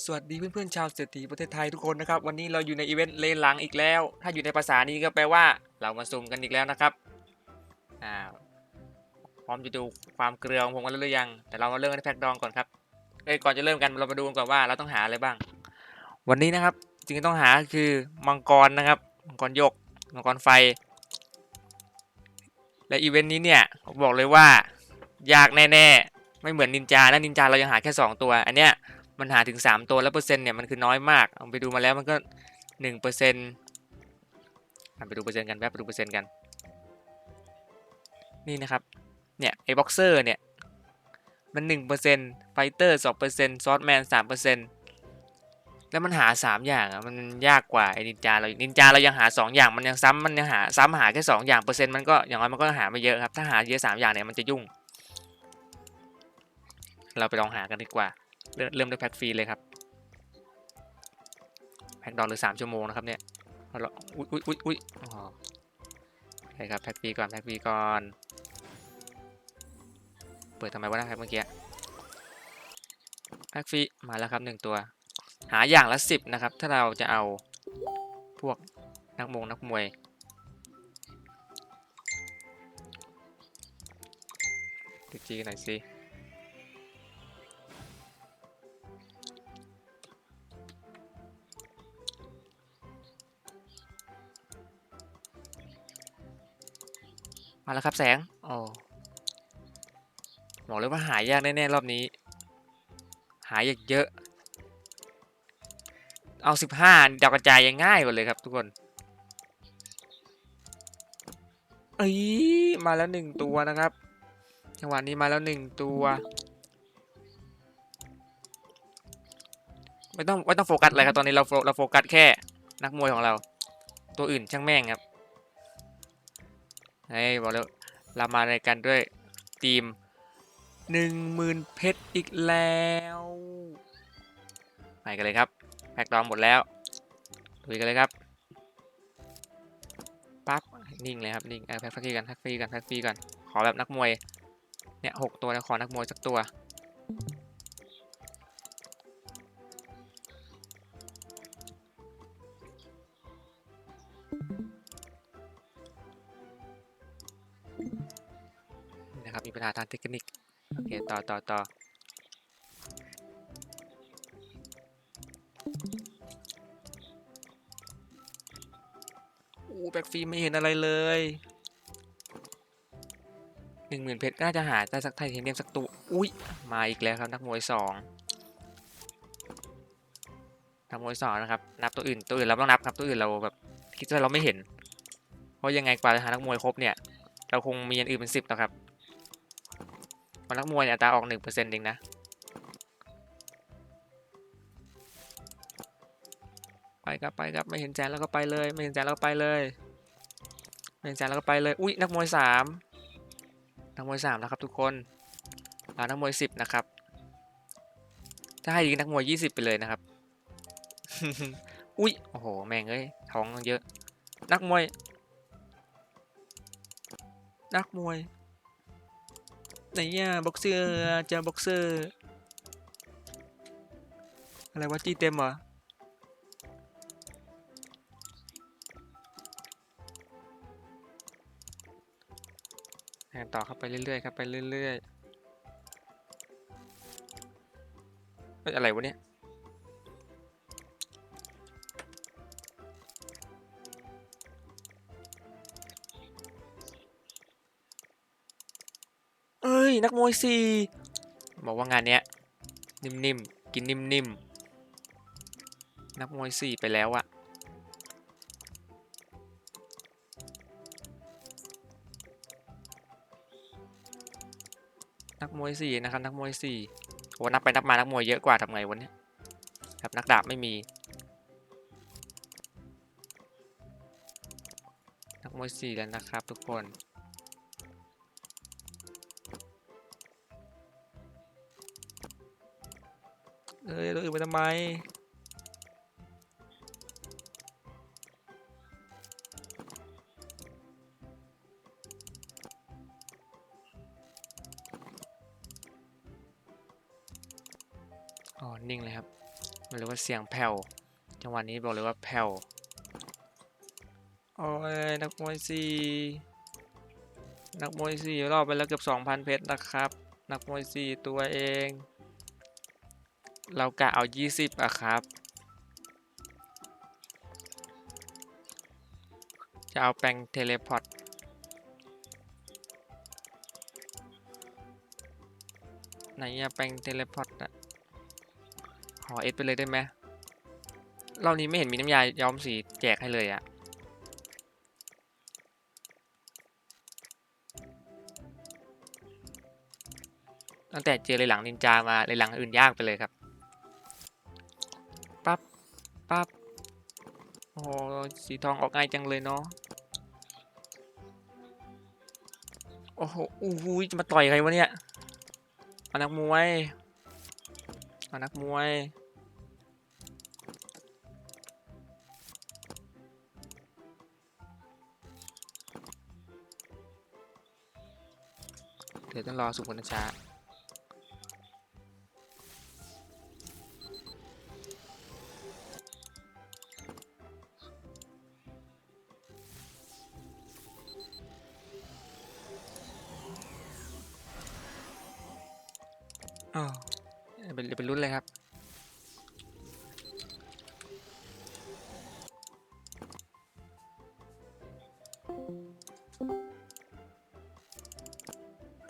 สวัสดีเพื่อนๆชาวเศรษฐีประเทศไทยทุกคนนะครับ วันนี้เราอยู่ในอีเวนต์เลนหลังอีกแล้ว ถ้าอยู่ในภาษานี้ก็แปลว่า เรามาซุ่มกันอีกแล้วนะครับอ่าพร้อมจะดูความเกลือของผมกันหรือยัง แต่เรามาเริ่มกันแพ็คดองก่อนครับเอ้ก่อนจะเริ่มกันเรามาดูกันก่อนว่าเราต้องหาอะไรบ้าง วันนี้นะครับสิ่งที่ต้องหาคือมังกรนะครับมังกรยกมังกรไฟ และอีเวนต์นี้เนี่ยผมบอกเลยว่ายากแน่ๆไม่เหมือนนินจานะนินจาเรายังหาแค่สองตัว อันเนี้ย มันหาถึง 3 ตัวแล้วเปอร์เซ็นต์เนี่ยมันคือน้อยมากเอาไปดูมาแล้วมันก็1เปอร์เซ็นต์ไปดูเปอร์เซ็นต์กันแป๊บไปดูเปอร์เซ็นต์กันนี่นะครับเนี่ยไอ้บ็อกเซอร์เนี่ยมัน1เปอร์เซ็นต์ไฟเตอร์2เปอร์เซ็นต์ซอสแมน3เปอร์เซ็นต์แล้วมันหา 3 อย่างอะมันยากกว่าไอ้นินจาเรานินจาเรายังหา 2 อย่างมันยังซ้ำมันยังหาซ้ำหาแค่2อย่างเปอร์เซ็นต์มันก็อย่างน้อยมันก็หาไม่เยอะครับถ้าหาเยอะ3อย่างเนี่ยมันจะยุ่ง เราไปลองหากันดีกว่า เริ่มด้วยแพ็กฟรีเลยครับ แพ็กดอกหรือสามชั่วโมงนะครับเนี่ยเอาละอุ้ยอุ้ยอุ้ยอุ้ยอ๋อใช่ครับแพ็กฟรีก่อนแพ็กฟรีก่อน เปิดทำไมวะนะแพ็กเมื่อกี้แพ็กฟรีมาแล้วครับหนึ่งตัว หาอย่างละสิบนะครับ ถ้าเราจะเอาพวกนักมงนักมวยดูจีกันหน่อยสิ มาแล้วครับแสงโอ้บอกเลยว่าหายากแน่ๆรอบนี้ หายากเยอะ เอาสิบห้าดาวกระจายยังง่ายกว่าเลยครับทุกคนเอ้ยมาแล้วหนึ่งตัวนะครับจังหวะนี้มาแล้วหนึ่งตัวไม่ต้องไม่ต้องโฟกัสอะไรครับตอนนี้เราเราโฟกัสแค่นักมวยของเรา ตัวอื่นช่างแม่งครับ เฮ้ยบอกแล้วเรามาในกันด้วยทีมหนึ่งหมื่นเพชรอีกแล้วไปกันเลยครับแพ็กดองหมดแล้วลุยกันเลยครับปั๊บนิ่งเลยครับนิ่งเออแพ็กฟรีกันแพ็กฟรีกันแพ็กฟรีกันขอแบบนักมวยเนี่ยหกตัวแล้วขอนักมวยสักตัว นะครับ มีปัญหาทางเทคนิค โอเค ต่อต่อต่อโอ้แบ็กฟรีไม่เห็นอะไรเลยหนึ่งหมื่นเพชรน่าจะหาได้สักไทเทเนียมสักตัวอุ้ย มาอีกแล้วครับนักมวยสองนักมวยสองนะครับ นับตัวอื่น ตัวอื่นเราไม่ต้องนับครับ ตัวอื่นเราแบบคิดว่าเราไม่เห็น เพราะยังไงกว่าจะหานักมวยครบเนี่ย เราคงมีอย่างอื่นเป็นสิบนะครับันนักมวยเนี่ยอัตราออกหนึ่งเปอร์เซ็นต์เองนะ ไปครับไปครับไม่เห็นแจนแล้วก็ไปเลย ไม่เห็นแจนแล้วก็ไปเลยไม่เห็นแจนแล้วก็ไปเลยอุ้ยนักมวยสามนักมวยสามนะครับทุกคนเอานักมวยสิบนะครับถ้าให้ดีนักมวยยี่สิบไปเลยนะครับ อุ้ยโอ้โหแม่งเอ้ยท้องเยอะ นักมวย นักมวย ไหนอะบ็อกเซอร์เจอบ็อกเซอร์ อะไรวะจีเต็มเหรอแทงต่อเข้าไปเรื่อยๆครับไปเรื่อยๆเฮ้ยอะไรวะเนี่ย นักมวยสี่บอกว่างานเนี้ย นิ่มๆ กินนิ่มๆ นักมวยสี่ไปแล้วอะนักมวยสี่นะครับนักมวยสี่โหนับไปนับมานักมวยเยอะกว่าทำไงวันนี้ครับนักดาบไม่มี นักมวยสี่แล้วนะครับทุกคน เอ้ยตัวอื่นไปทำไม อ๋อ นิ่งเลยครับ มันเรียกว่าเสียงแผ่ว จังหวะนี้บอกเลยว่าแผ่ว โอ้ย นักมวยสี่นักมวยสี่รอบไปแล้วเกือบ2,000 เพชรนะครับ นักมวยสี่ตัวเอง เรากะเอา 20อะครับ จะเอาแปลงเทเลพอร์ตไหนอะแปลงเทเลพอร์ตอะขอเอสไปเลยได้ไหมรอบนี้ไม่เห็นมีน้ำยาย้อมสีแจกให้เลยอะตั้งแต่เจอเลยหลังนินจามาเลยหลังอื่นยากไปเลยครับปั๊บ โอ้โหสีทองออกง่ายจังเลยเนาะ โอ้โหอู้หูจะมาต่อยใครวะเนี่ยเอานักมวยเอานักมวย เดี๋ยวต้องรอสุกนช้า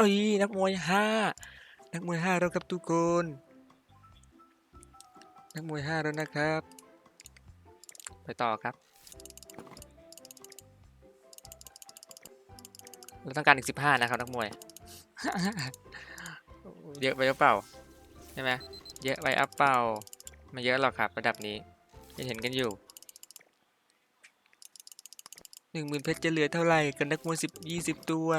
อ้ยนักมวยห้านักมวยห้าแล้วครับทุกคนนักมวยห้าแล้วนะครับ ไปต่อครับเราต้องการอีกสิบห้านะครับนักมวย เยอะไปหรือเปล่าใช่ไหมเยอะไปอัพเปล่าไม่เยอะหรอกครับ ระดับนี้ยังเห็นกันอยู่หนึ่งหมื่นเพชรจะเหลือเท่าไหร่กันนักมวยสิบยี่สิบตัว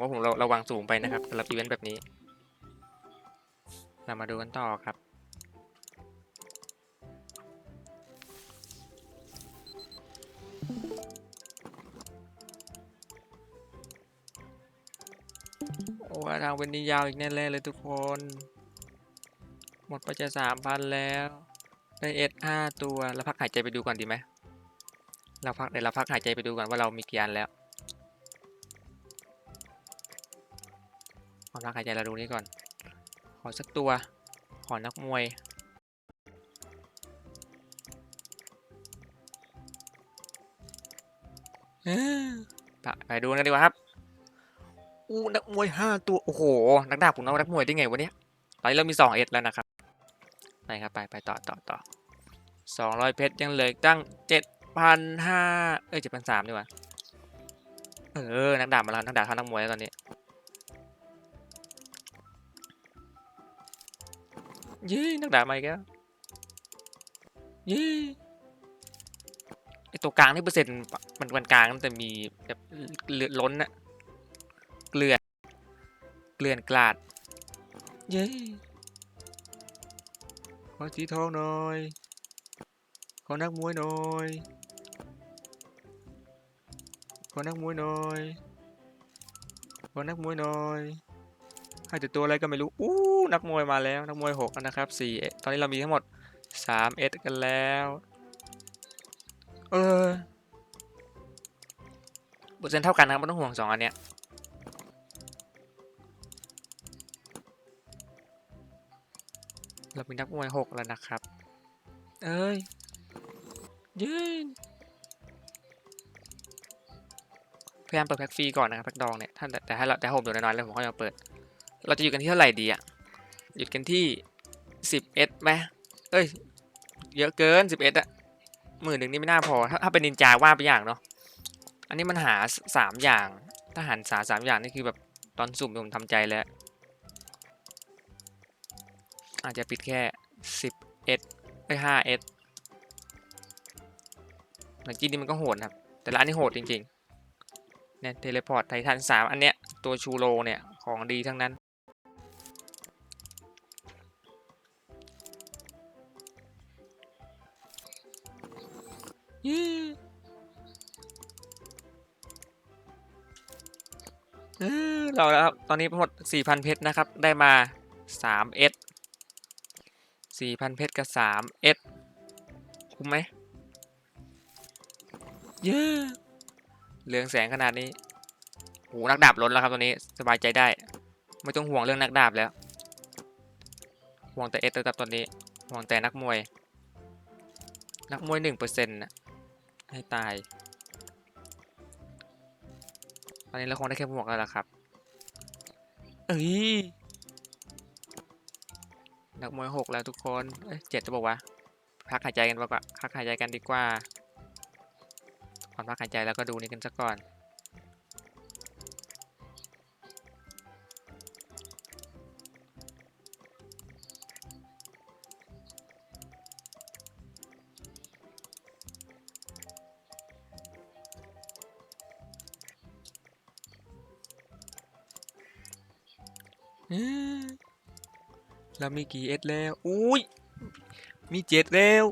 ว่าผมเราระวังสูงไปนะครับสำหรับอีเวนต์แบบนี้ เรามาดูกันต่อครับ โอ้ทางเป็นนี้ยาวอีกแน่เลยทุกคน หมดไปจะสามพันแล้ว ได้เอสห้าตัว แล้วพักหายใจไปดูก่อนดีไหมเราพักเดี๋ยวเราพักหายใจไปดูก่อนว่าเรามีกี่อันแล้ว ขอพักหายใจเราดูนี่ก่อน ขอสักตัว ขอนักมวย ไปดูกันดีกว่าครับ อู้นักมวยห้าตัว โอ้โห นักดาบผมเอานักมวยได้ไงวะเนี่ย ตอนนี้เรามีสองเอ็ดแล้วนะครับ ไปครับ ไปไปต่อต่อต่อสองร้อยเพชรยังเหลืออีกตั้งเจ็ดพันห้าเอ้ยเจ็ดพันสามดีกว่า เออ นักดาบมาแล้ว นักดาบเท่านักมวยแล้วตอนนี้ เย้นักดาบมาอีกแล้วเย้ไอตัวกลางที่เปอร์เซ็นต์มันมันกลางแต่มีแบบเลือดล้นอะเกลื่อนเกลื่อนกลาด เย้ขอสีทองหน่อยขอนักมวยหน่อยขอนักมวยหน่อยขอนักมวยหน่อย ให้แต่ตัวอะไรก็ไม่รู้อู้นักมวยมาแล้วนักมวยหกแล้วนะครับสี่ตอนนี้เรามีทั้งหมดสามเอสกันแล้วเออเปอร์เซ็นต์เท่ากันนะครับไม่ต้องห่วงสองอันเนี้ยเรามีนักมวยหกแล้วนะครับ เอ้ยยืนพยายามเปิดแพ็กฟรีก่อนนะครับแพ็กดองเนี่ยถ้าแต่ถ้าเราแต่ผมอยู่น้อยๆแล้วผมค่อยมเปิด เราจะอยู่กันที่เท่าไหร่ดีอะหยุดกันที่สิบเอสไหมเอ้ย เยอะเกินสิบเอสอะหมื่นหนึ่งนี่ไม่น่าพอ ถ้าถ้าเป็นนินจาว่าไปอย่างเนาะ อันนี้มันหาสามอย่าง ถ้าหันสาสามอย่างนี่คือแบบตอนสุ่มผมทำใจแล้ว อาจจะปิดแค่สิบเอสไปห้าเอสหลังจีนนี่มันก็โหดครับ แต่ละอันนี้โหดจริงๆเนี่ยเทเลพอร์ตไททันสาอันเนี้ย ตัวชูโรเนี่ย ของดีทั้งนั้น เราแล้วครับ ตอนนี้หมด 4,000 เพชรนะครับ ได้มา 3 S สี่พันเพชรกับสามเอสคุ้มไหมเย้เรืองแสงขนาดนี้โหนักดาบล้นแล้วครับตัวนี้สบายใจได้ ไม่ต้องห่วงเรื่องนักดาบแล้ว ห่วงแต่เอสระดับตอนนี้ ห่วงแต่นักมวย นักมวยหนึ่งเปอร์เซ็นต์ะ ให้ตาย ตอนนี้เราคงได้แค่หมวกแล้วล่ะครับ เอ้ย นักมวยหกแล้วทุกคน เอ้ยเจ็ดจะบอกว่า พักหายใจกันดีกว่าพักหายใจกันดีกว่าก่อนพักหายใจแล้วก็ดูนี่กันซะก่อน มีกี่เอสแล้วอุ้ยมีเจ็ดแล้ว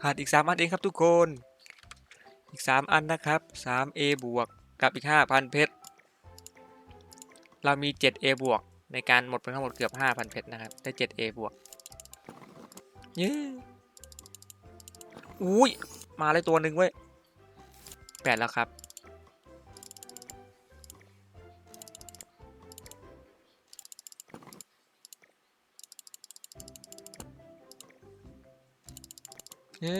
ขาดอีกสามอันเองครับทุกคน อีกสามอันนะครับสาม A บวกกับอีกห้าพันเพชรเรามีเจ็ด A บวกในการหมดไปทั้งหมดเกือบห้าพันเพชรนะครับได้เจ็ด A บวกเย้อุ้ยมาเลยตัวหนึ่งเว้ยแปดแล้วครับ ขอ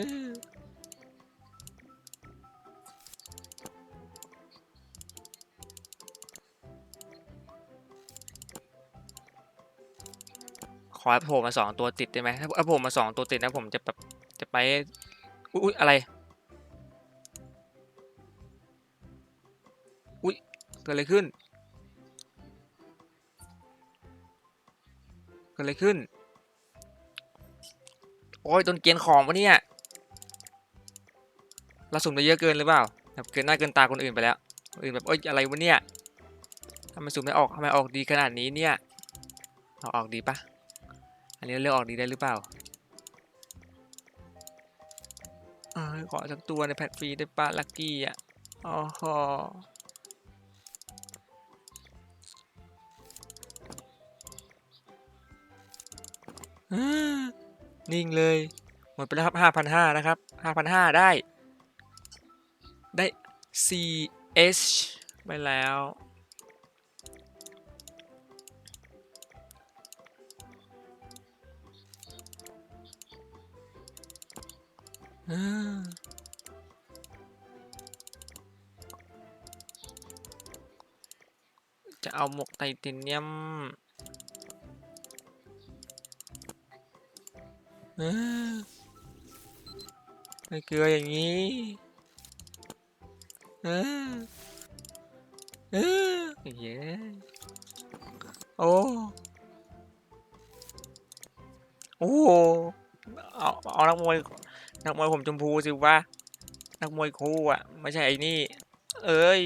ให้โผล่มาสองตัวติดได้ไหมถ้าโผล่มาสองตัวติดนะผมจะแบบจะไปอยอุ้ยอะไร อุ้ยเกิดอะไรขึ้น เกิดอะไรขึ้น โอ้ยต้นเกียนของวะเนี่ย เราสุ่มไปเยอะเกินหรือเปล่าแบบเกินหน้าเกินตาคนอื่นไปแล้วคนอื่นแบบเอ้ยอะไรวะเนี่ยทำไมสุ่มไม่ออกทำไมออกดีขนาดนี้เนี่ยเอาออกดีปะอันนี้เลือกออกดีได้หรือเปล่าอขอสักตัวในแพทฟรีได้ปะลักกี้อะอ๋อฮนิ่งเลย หมดไปแล้วครับห้าพันห้านะครับห้าพันห้าได้ CH ไปแล้ว จะเอาหมวกไทเทเนียมไม่เกลืออย่างนี้ เออเออเย้โอ้โอ้เอาเอานักมวยนักมวยผมชมพูสิวะนักมวยคู่อะไม่ใช่ไอ้นี่ เอ้ย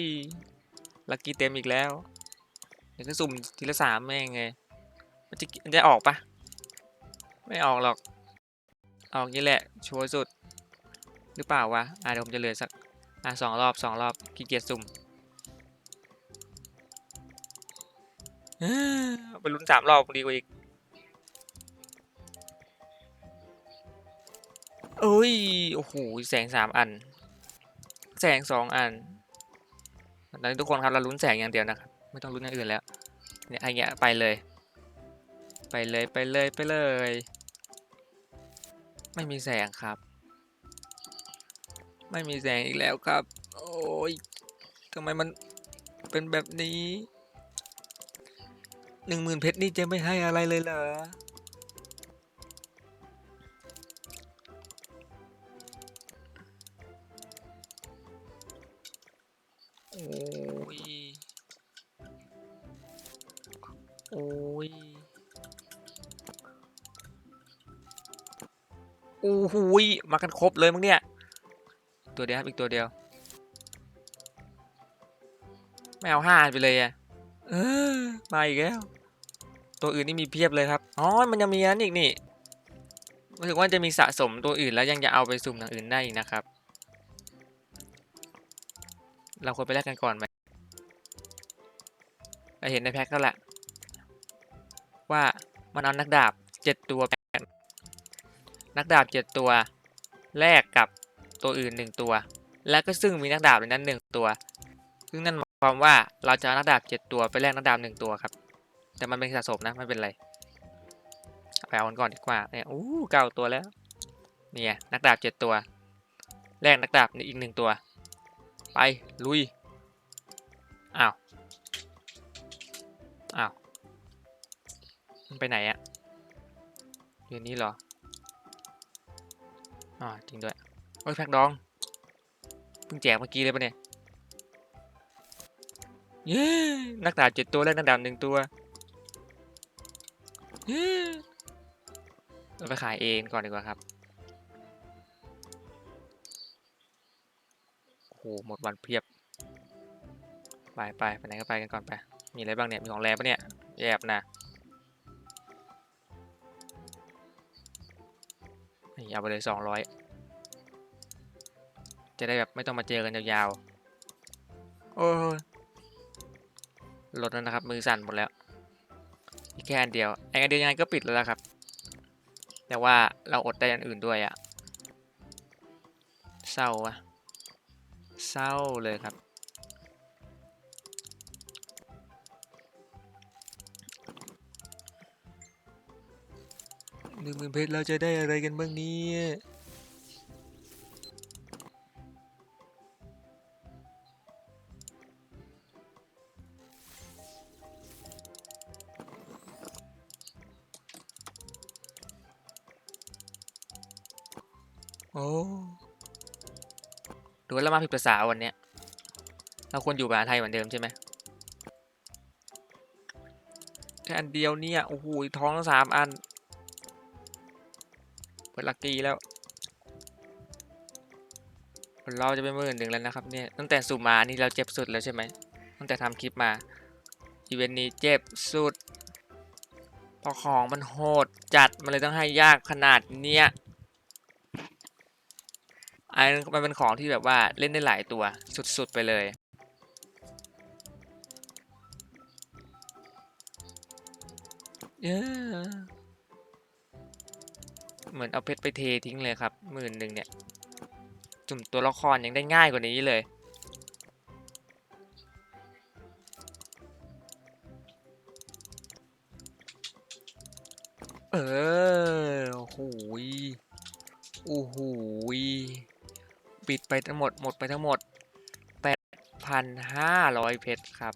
ลักกี้เต็มอีกแล้วเดี๋ยวก็สุ่มทีละสามแม่งไงมันจะมันจะออกปะไม่ออกหรอก ออกนี่แหละชัวร์สุด หรือเปล่าวะอะเดี๋ยวผมจะเหลือสัก อะสองรอบสองรอบขี้เกียจสุ่มเอ้อไปลุ้นสามรอบดีกว่าอีกเอ้ย โอ้โห แสงสามอัน แสงสองอันตอนนี้ทุกคนครับเราลุ้นแสงอย่างเดียวนะครับ ไม่ต้องลุ้นอย่างอื่นแล้ว เนี่ยไอ้เงี้ยไปเลย ไปเลยไปเลยไปเลย ไม่มีแสงครับ ไม่มีแสงอีกแล้วครับ โอ้ยทำไมมันเป็นแบบนี้หนึ่งหมื่นเพชรนี่จะไม่ให้อะไรเลยเหรอโอ้ย โอ้ย โอ้โหยมากันครบเลยมั้งเนี่ย ตัวเดียวครับอีกตัวเดียวไม่เอาห้าไปเลยอะเออมาอีกแล้ว ตัวอื่นนี่มีเพียบเลยครับอ๋อมันยังมีอันอีกนี่รู้สึกว่าจะมีสะสมตัวอื่นแล้วยังจะเอาไปสุ่มอย่างอื่นได้อีกนะครับ เราควรไปแลกกันก่อนไหมเราเห็นในแพ็คแล้วแหละว่ามันเอานักดาบเจ็ดตัวนักดาบเจ็ดตัวแลกกับ ตัวอื่นหนึ่งตัว แล้วก็ซึ่งมีนักดาบในนั้นหนึ่งตัว ซึ่งนั่นหมายความว่าเราจะเอานักดาบเจ็ดตัวไปแลกนักดาบหนึ่งตัวครับ แต่มันเป็นสะสมนะไม่เป็นไรไปเอากันก่อนดีกว่าเนี่ยอู้เก้าตัวแล้วเนี่ยนักดาบเจ็ดตัวแลกนักดาบอีกหนึ่งตัว ไปลุยอ้าวอ้าวมันไปไหนอะอยู่นี่เหรออ่าจริงด้วย โอ้ยแพ็กดองเพิ่งแจกเมื่อกี้เลยปะเนี่ยเย้นักดาบเจ็ดตัวแลกนักดาบหนึ่งตัวเย้เราไปขายเองก่อนดีกว่าครับโอ้โหหมดวันเพียบ ไปไปไปไหนก็ไปกันก่อนไป มีอะไรบ้างเนี่ย มีของแรงปะเนี่ย แยบนะนี่เอาไปเลยสองร้อย จะได้แบบไม่ต้องมาเจอกันยาวๆ โอ้ยลดแล้วนะครับ มือสั่นหมดแล้ว อีกแค่อันเดียวไอ้อันเดียวยังไงก็ปิดแล้วละครับ แต่ว่าเราอดได้อันอื่นด้วยอะเศร้าอะเศร้าเลยครับ หนึ่งหมื่นเพชรเราจะได้อะไรกันบ้างเนี่ย ภาษาวันเนี้ยเราควรอยู่ภาษาไทยเหมือนเดิมใช่ไหมแค่อันเดียวเนี่ยโอ้โหท้องสามอันเปิดลักกี้แล้วเราจะเป็นมื่นหนึ่งแล้วนะครับเนี่ยตั้งแต่สุ่มมานี่เราเจ็บสุดแล้วใช่ไหมตั้งแต่ทำคลิปมาอีเวนต์นี้เจ็บสุดพราะของมันโหดจัดมันเลยต้องให้ยากขนาดเนี้ย อันมันเป็นของที่แบบว่าเล่นได้หลายตัวสุดๆไปเลยเย้เหมือนเอาเพชรไปเททิ้งเลยครับหมื่นหนึ่งเนี่ย จุ่มตัวละครยังได้ง่ายกว่านี้เลยเออโอ้โหยโอ้โห ปิดไปทั้งหมดหมดไปทั้งหมด 8,500 เพชรครับ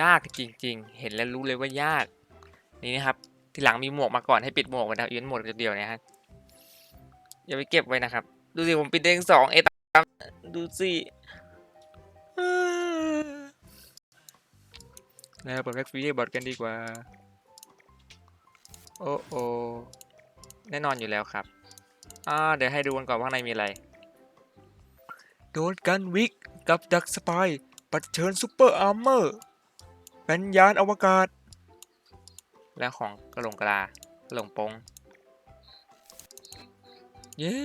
ยากจริงๆ เห็นแล้วรู้เลยว่ายาก นี่นะครับ ทีหลังมีหมวกมาก่อนให้ปิดหมวกไว้นะอีเวนต์หมดเดียวนะฮะอย่าไปเก็บไว้นะครับ ดูสิผมปิดได้ทั้งสองเอตามดูสิแล้วเปิดแบ็กฟรีบอทกันดีกว่า โอ้โอแน่นอนอยู่แล้วครับ อ่าเดี๋ยวให้ดูกันก่อนว่าข้างในมีอะไร โดนกันวิกกับดักสปายปัดเชิญซูเปอร์อาร์เมอร์เป็นยานอวกาศ และของกระหลงกระลากระหลงปงเย้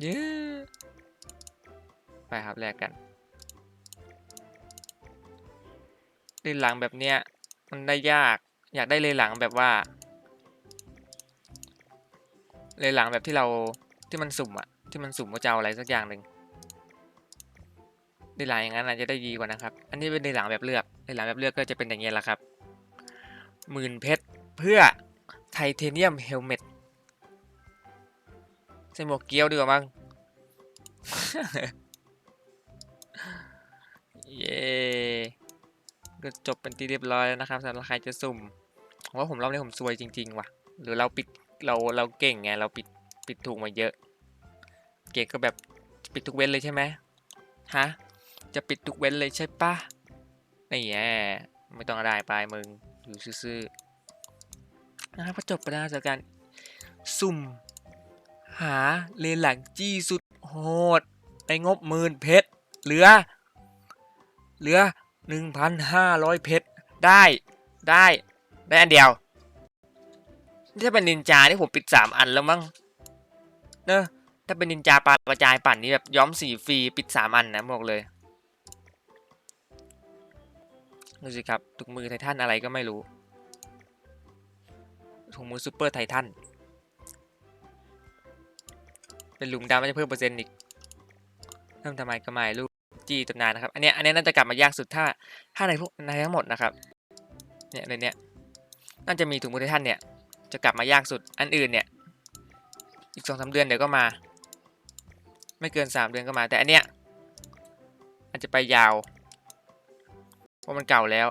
เย้ไปครับแลกกันเลนหลังแบบเนี้ยมันได้ยาก อยากได้เลนหลังแบบว่า เลนหลังแบบที่เราที่มันสุ่มอะที่มันสุ่มว่าจะเอาอะไรสักอย่างหนึ่งเลนหลังอย่างนั้นอาจจะได้ดีกว่านะครับ อันนี้เป็นเลนหลังแบบเลือกเลนหลังแบบเลือกก็จะเป็นอย่างเงี้ยแหละครับหมื่นเพชรเพื่อไทเทเนียมเฮลเมตใส่หมวกเกี้ยวดีกว่ามั้งเย้ก็จบเป็นที่เรียบร้อยแล้วนะครับสำหรับใครจะสุ่มผมว่าผมรอบนี้ผมซวยจริง ๆ ว่ะ หรือเราปิด เราเราเก่งไงเราปิดปิดถูกมาเยอะ เก่งก็แบบปิดทุกเว้นเลยใช่ไหมฮะจะปิดทุกเว้นเลยใช่ปะนี่แย่ไม่ต้องได้ไปมึงอยู่ซื่อๆนะครับจบไปแล้วจากการสุ่ม หาเลนหลังจี้สุดโหดในงบหมื่นเพชรเหลือ เหลือ 1,500 เพชรได้ได้ ได้อันเดียว ถ้าเป็นนินจานี่ผมปิด3อันแล้วมั้งเนอะถ้าเป็นนินจาปลากระจายปั่นนี่แบบย้อมสีฟรีปิด3อันนะบอกเลยดูสิครับทุกมือไททันอะไรก็ไม่รู้ถุงมือซูเปอร์ไททันเป็นหลุมดำมันจะเพิ่มเปอร์เซ็นต์อีกเพิ่มทำไมก็ไม่รู้จี้ตำนานนะครับ อันเนี้ยอันเนี้ยน่าจะกลับมายากสุดถ้าถ้าในพวกในทั้งหมดนะครับเนี่ยในเนี้ยน่าจะมีถุงมือไททันเนี่ย จะกลับมายากสุด อันอื่นเนี่ย อีกสองสาเดือนเดี๋ยวก็มา ไม่เกินสามเดือนก็มา แต่อันเนี้ยอาจจะไปยาว เพราะมันเก่าแล้ว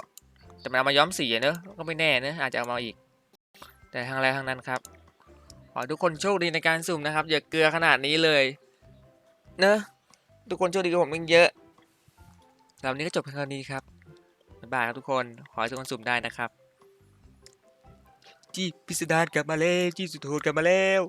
แต่มันเอามาย้อมสีอะเนอะ ก็ไม่แน่เนอะอาจจะเอามาอีก แต่ทางไรทางนั้นครับ ขอทุกคนโชคดีในการสุ่มนะครับ อย่าเกลือขนาดนี้เลย เนอะ ทุกคนโชคดีกับผมยิ่งเยอะสำหรับวันนี้ก็จบเพียงเท่านี้ครับบ๊ายบายครับทุกคน ขอให้ทุกคนสุ่มได้นะครับ จี้พิสดารกลับมาแล้วจี้สุดโหดกลับมาแล้ว